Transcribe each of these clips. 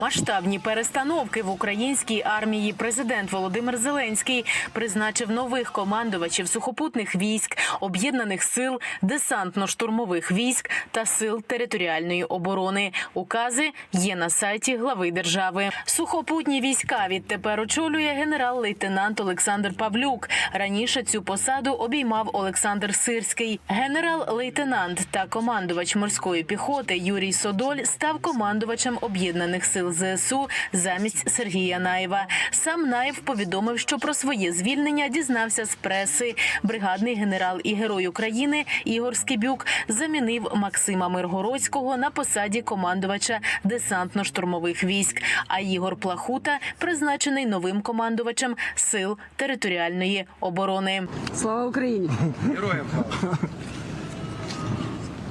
Масштабні перестановки в українській армії президент Володимир Зеленський призначив нових командувачів сухопутних військ, об'єднаних сил, десантно-штурмових військ та сил територіальної оборони. Укази є на сайті глави держави. Сухопутні війська відтепер очолює генерал-лейтенант Олександр Павлюк. Раніше цю посаду обіймав Олександр Сирський. Генерал-лейтенант та командувач морської піхоти Юрій Содоль став командувачем об'єднаних сил ЗСУ замість Сергія Наєва. Сам Наєв повідомив, що про своє звільнення дізнався з преси. Бригадний генерал і герой України Ігор Скибюк замінив Максима Миргородського на посаді командувача десантно-штурмових військ. А Ігор Плахута призначений новим командувачем сил територіальної оборони. Слава Україні!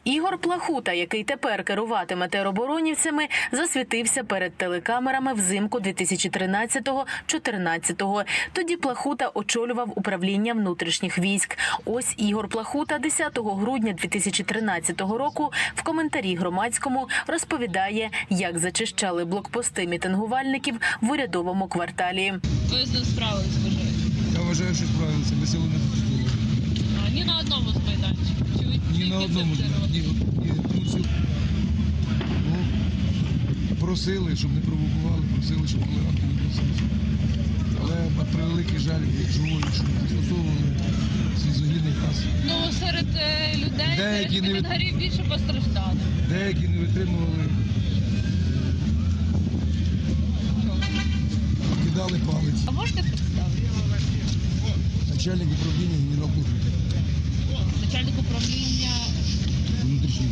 Ігор Плахута, який тепер керуватиме тероборонівцями, засвітився перед телекамерами взимку 2013-14. Тоді Плахута очолював управління внутрішніх військ. Ось Ігор Плахута 10 грудня 2013 року в коментарі громадському розповідає, як зачищали блокпости мітингувальників в урядовому кварталі. Ви з ним справились, вважаєте? Я вважаю, що справилися, ми допустили. А, ні на одному з майданчиків. Чи Ні на одному. обсервували? Ні, ні, ну, сил- ну, просили, щоб не провокували, просили, щоб толерантно не просилися. Але на превеликий жаль, живої, що застосовували слізогідний газ. Ну, серед е, людей, Деякі не від- більше постраждали. Деякі не витримували, кидали палець. А можете представити? Начальник управління генерал Кужик, Начальник управління сил.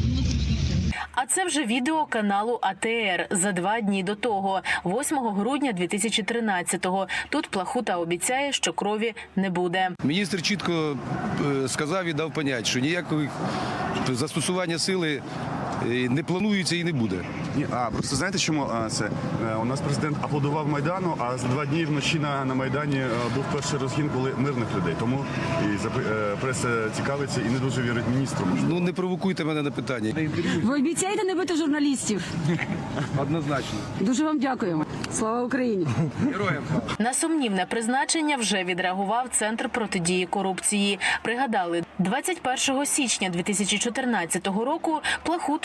А це вже відео каналу АТР за два дні до того, 8 грудня 2013-го. Тут Плахута обіцяє, що крові не буде. Міністр чітко е, сказав і дав понять, що ніякого застосування сили е, не планується і не буде. Ні, а просто знаєте, чому а, це Е, у нас президент аплодував майдану, а за два дні вночі на, на майдані е, був перший розгін, коли мирних людей. Тому і е, преса цікавиться і не дуже вірить міністру. можливо. Ну не провокуйте мене на питання. Ви обіцяєте не бити журналістів? Однозначно. Дуже вам дякуємо. Слава Україні! Героям. На сумнівне призначення вже відреагував центр протидії корупції. Пригадали, 21 січня 2014 року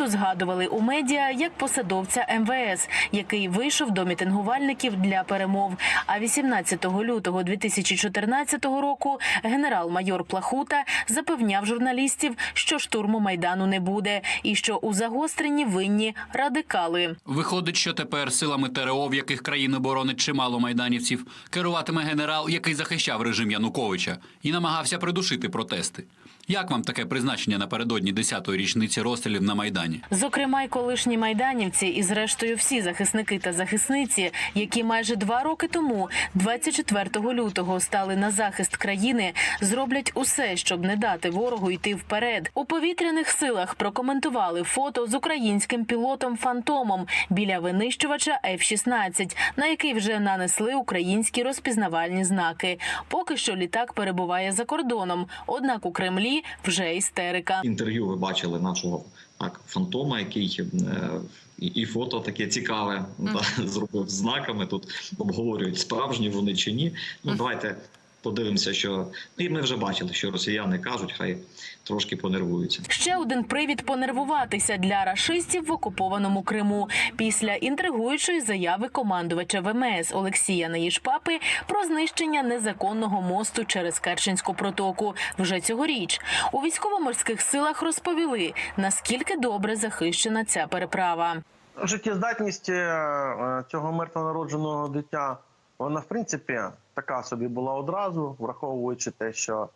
Плахуту згадували у медіа як посадовця МВС, який вийшов до мітингувальників для перемов. А 18 лютого 2014 року генерал-майор Плахута запевняв журналістів, що штурму майдану не буде, і що у загостренні винні радикали. Виходить, що тепер силами ТРО, в яких країни боронить чимало майданівців, керуватиме генерал, який захищав режим Януковича і намагався придушити протести. Як вам таке призначення напередодні 10-ї річниці розстрілів на майдані? Зокрема, й колишні майданівці, і зрештою всі захисники та захисниці, які майже два роки тому, 24 лютого, стали на захист країни, зроблять усе, щоб не дати ворогу йти вперед. У повітряних силах прокоментували фото з українським пілотом Фантомом біля винищувача F-16, на який вже нанесли українські розпізнавальні знаки. Поки що літак перебуває за кордоном. Однак у Кремлі вже істерика. інтерв'ю ви бачили нашого так фантома, який е, і, фото таке цікаве да, зробив знаками. Тут обговорюють справжні вони чи ні. Ну давайте подивимося, що і ми вже бачили, що росіяни кажуть, хай трошки понервуються. Ще один привід понервуватися для рашистів в окупованому Криму після інтригуючої заяви командувача ВМС Олексія Наїшпапи про знищення незаконного мосту через Керченську протоку вже цьогоріч. У військово-морських силах розповіли наскільки добре захищена ця переправа. Життєздатність е, е, цього мертвонародженого дитя, вона в принципі така собі була одразу, враховуючи те, що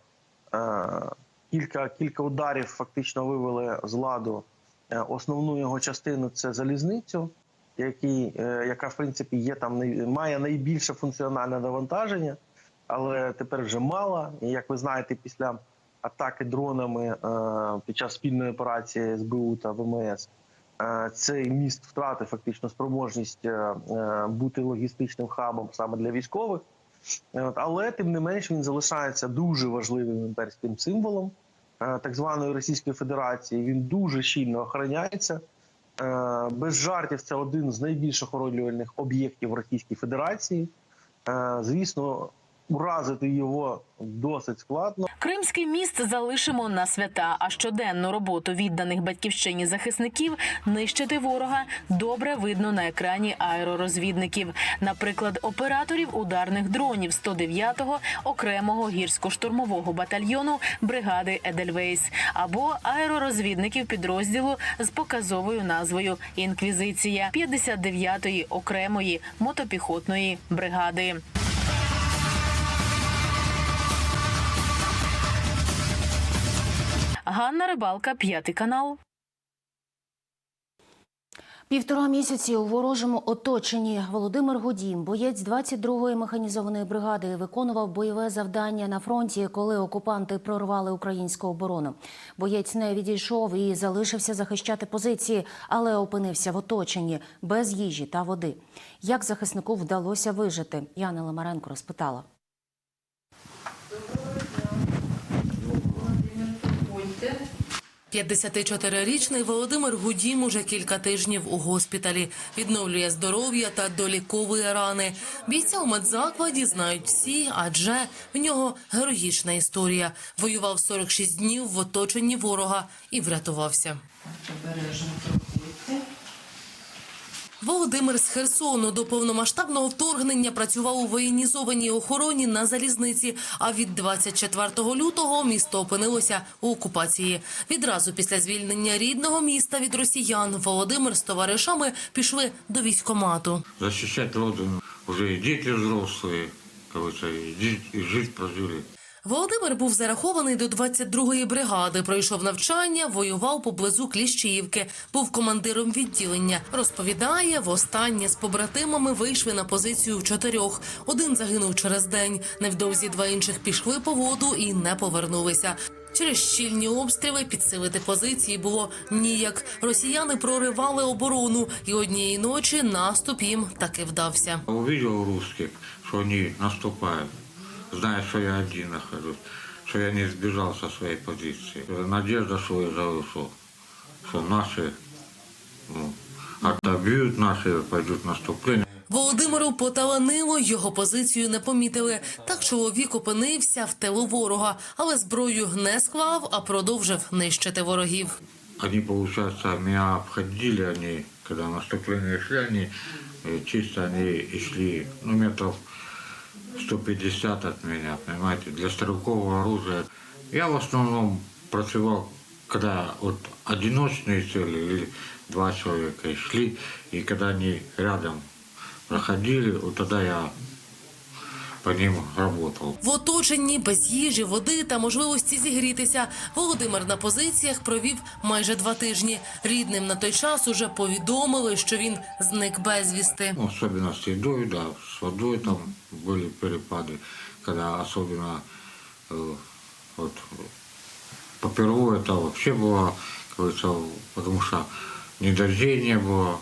е, кілька, кілька ударів фактично вивели з ладу е, основну його частину це залізницю, який, е, яка в принципі є там має найбільше функціональне навантаження, але тепер вже мало. І як ви знаєте, після атаки дронами е, під час спільної операції СБУ та ВМС. Е, Цей міст втратив фактично спроможність е, бути логістичним хабом саме для військових. Е, Але тим не менш він залишається дуже важливим імперським символом е, так званої Російської Федерації. Він дуже щільно охороняється. Е, Без жартів, це один з найбільш охоронювальних об'єктів Російської Федерації. Звісно, уразити його досить складно. Кримський міст залишимо на свята, а щоденну роботу відданих батьківщині захисників нищити ворога добре видно на екрані аеророзвідників, наприклад, операторів ударних дронів 109-го окремого гірсько-штурмового батальйону бригади Едельвейс або аеророзвідників підрозділу з показовою назвою Інквізиція 59-ї окремої мотопіхотної бригади. Ганна Рибалка, п'ятий канал. Півтора місяці у ворожому оточенні Володимир Гудім, боєць 22-ї механізованої бригади, виконував бойове завдання на фронті, коли окупанти прорвали українську оборону. Боєць не відійшов і залишився захищати позиції, але опинився в оточенні без їжі та води. Як захиснику вдалося вижити? Яна Ламаренко розпитала. 54-річний Володимир Гудім уже кілька тижнів у госпіталі. Відновлює здоров'я та доліковує рани. Бійця у медзакладі знають всі, адже в нього героїчна історія. Воював 46 днів в оточенні ворога і врятувався. Володимир з Херсону до повномасштабного вторгнення працював у воєнізованій охороні на залізниці. А від 24 лютого місто опинилося у окупації. Відразу після звільнення рідного міста від росіян Володимир з товаришами пішли до військомату. защищать родину. Уже и дети взрослые, короче, и, жить- прожили. Володимир був зарахований до 22-ї бригади. Пройшов навчання, воював поблизу Кліщіївки. Був командиром відділення. Розповідає, востаннє з побратимами вийшли на позицію в чотирьох. Один загинув через день. Невдовзі два інших пішли по воду і не повернулися. Через щільні обстріли підсилити позиції було ніяк. Росіяни проривали оборону, і однієї ночі наступ їм таки вдався. Увидел русских, что они наступают, зная, что я один нахожусь, что я не сбежал со своей позиции. Надежда, что я что, что наши ну, отобьют, наши пойдут в наступление. Володимиру поталанило, його позицію не помітили. Так чоловік опинився в тилу ворога, але зброю не склав, а продовжив нищити ворогів. Они, получается, меня обходили, они, когда наступление шли, они э, чисто они и шли, ну, метров 150 от меня, понимаете, для стрелкового оружия. Я в основном працевал, когда вот одиночные цели или два человека шли, и когда они рядом проходили, вот тогда я по ним работал. В оточенні без їжі, води та можливості зігрітися. Володимир на позиціях провів майже два тижні. Рідним на той час уже повідомили, що він зник безвісти. Ну, особенно с едой, да, с водой там были перепады, когда особенно э, вот попервые это вообще было, как говорится, потому что ни дождей не было.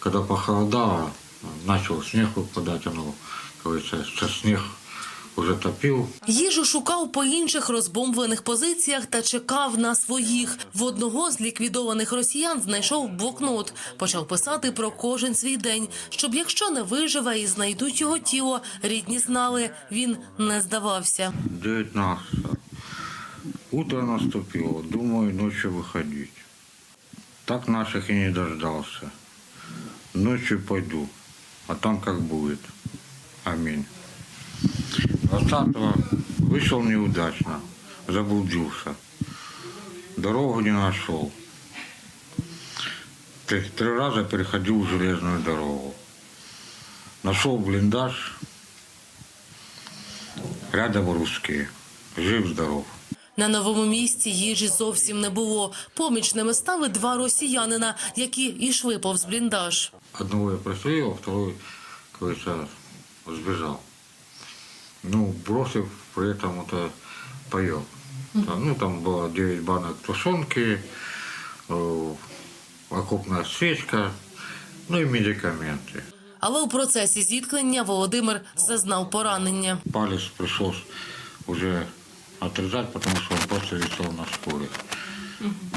Когда похолодало, снег выпадать, оно, как говорится, что снег уже топил, Їжу шукав по інших розбомблених позиціях та чекав на своїх. В одного з ліквідованих росіян знайшов блокнот. Почав писати про кожен свій день, щоб якщо не виживе і знайдуть його тіло, рідні знали, він не здавався. 19. Утро наступило, думаю, ночью выходить. Так наших и не дождался. Ночью пойду, там как будет. Аминь. 20 вышел неудачно, заблудился. Дорогу не нашел. Три, три раза переходил железную дорогу. Нашел блиндаж, рядом русские. Жив-здоров. На новому місці їжі зовсім не було. Помічними стали два росіянина, які йшли повз бліндаж Одного я пристрелил, а второй, как говорится, сбежал. Ну, бросив при этом это паёк. Там, Ну, там было 9 банок тушенки, э, окопная свечка, ну и медикаменты. Але у процесі зіткнення Володимир зазнав поранення. Палец пришлось уже отрезать, потому что он просто висел на шкуре.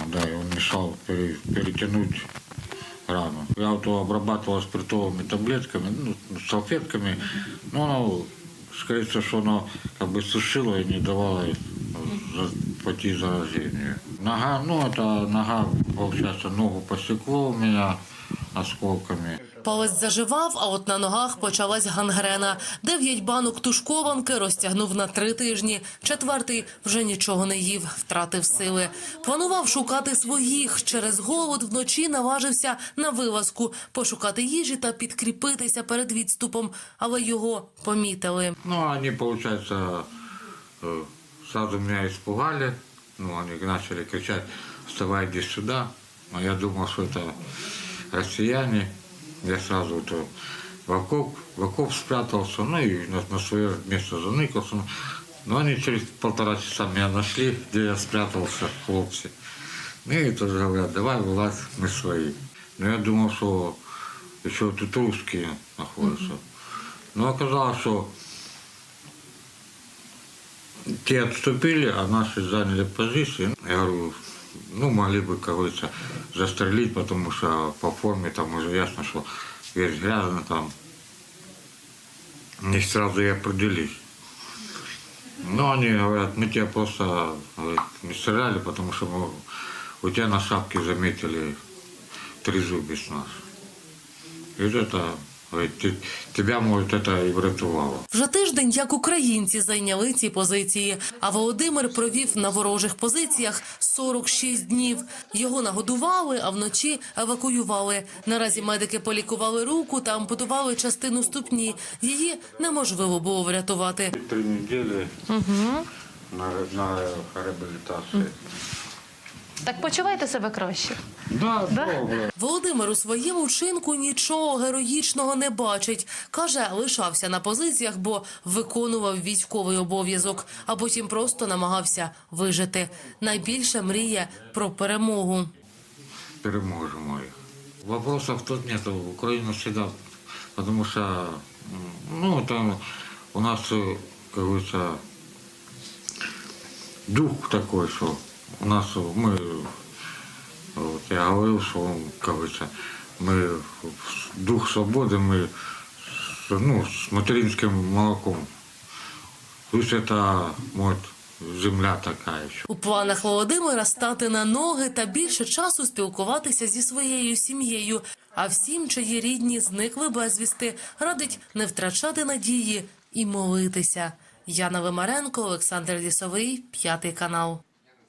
Да, и он мешал пере- перетянуть рану. Я вот его обрабатывал спиртовыми таблетками, ну, салфетками, но оно, скорее всего, что оно как бы сушило и не давало э, за- пойти заражению. Нога, ну это нога, получается, ногу посекло у меня осколками. Палець заживав, а от на ногах почалась гангрена. Дев'ять банок тушкованки розтягнув на три тижні. Четвертий вже нічого не їв, втратив сили. Планував шукати своїх. Через голод вночі наважився на вилазку, пошукати їжі та підкріпитися перед відступом, але його помітили. Ну, они, получается, э, сразу меня испугали. Ну, они начали кричать, вставай, иди сюда. А я думал, что это россияне. Я сразу вот э, в окоп, в окоп спрятался, ну и на, на свое место заныкался. Но они через полтора часа меня нашли, где я спрятался, хлопцы. Ну и тоже говорят, давай вылазь, мы свои. Но я думал, что еще тут русские находятся. Но оказалось, что те отступили, а наши заняли позиции. Я говорю, ну, могли бы, как говорится, застрелить, потому что по форме там уже ясно, что весь грязно там. Не сразу и определись. Но они говорят, мы тебя просто говорит, не стреляли, потому что мы, у тебя на шапке заметили трезубец наш. И вот это, «Ты- тебя, может, это врятувало. Вже тиждень, як українці зайняли ці позиції. А Володимир провів на ворожих позиціях 46 днів. Його нагодували, а вночі евакуювали. Наразі медики полікували руку та ампутували частину ступні. Її неможливо було врятувати. Три недели на, на реабілітації. Так почуваєте себе краще? Да, добре. Володимир у своєму вчинку нічого героїчного не бачить. Каже, лишався на позиціях, бо виконував військовий обов'язок, а потім просто намагався вижити. Найбільше мріє про перемогу. Переможемо їх. Вопросов тут нет. Украина всегда, потому что, ну, там у нас, э, как говорится, дух такой, что нас э, мы, вот я говорил, что, как говорится, мы дух свободы, мы, с- ну, с материнским молоком. Пусть это, может, земля такая еще. У планах Володимира стати на ноги та більше часу спілкуватися зі своєю сім'єю. А всім, чиї рідні зникли безвісти, радить не втрачати надії і молитися. Яна Вимаренко, Олександр Лісовий, п'ятий канал.